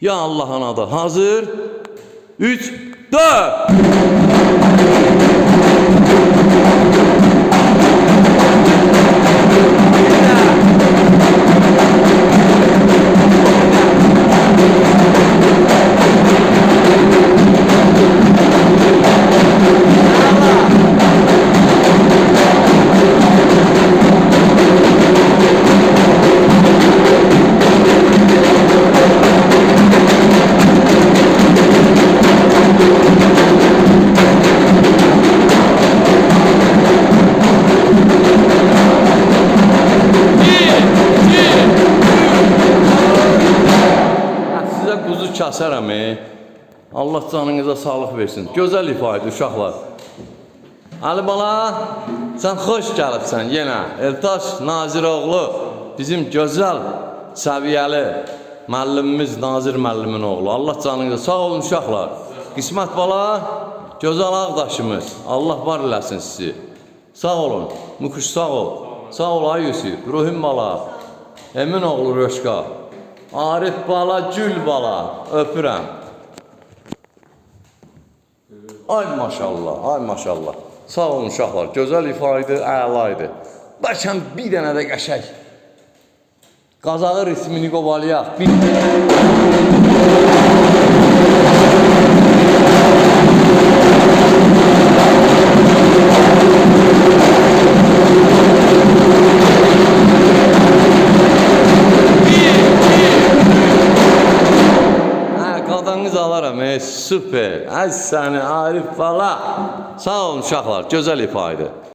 Ya Allah'ın adı. Hazır. 3 4 Kəsərəm. e. Allah canınıza sağlıq versin. Gözəl ifadə uşaqlar. Ali bala, sən xoş gəlibsən yenə. Eltaş Naziroğlu bizim gözəl səviyyəli müəllimimiz Nazir müəllimin oğlu. Allah canınıza sağ olun uşaqlar. Qismət bala, gözəl ağdaşımız. Allah var eləsin sizi. Sağ olun. Mukuş sağ ol. Sağ ol ay Yusuf. Ruhim bala. Emin oğlu Röşka. Arif bala, Gül bala. Öpürəm. Ay maşallah, ay maşallah. Sağ olun uşaqlar. Gözəl ifa idi, əla bir dənə də qəşəng. Qazağı ritmini qovalayaq. Bir Hə, qadağınız alaram. E, super. Ay səni Arif bala. Sağ olun uşaqlar. Gözəl ifa idi.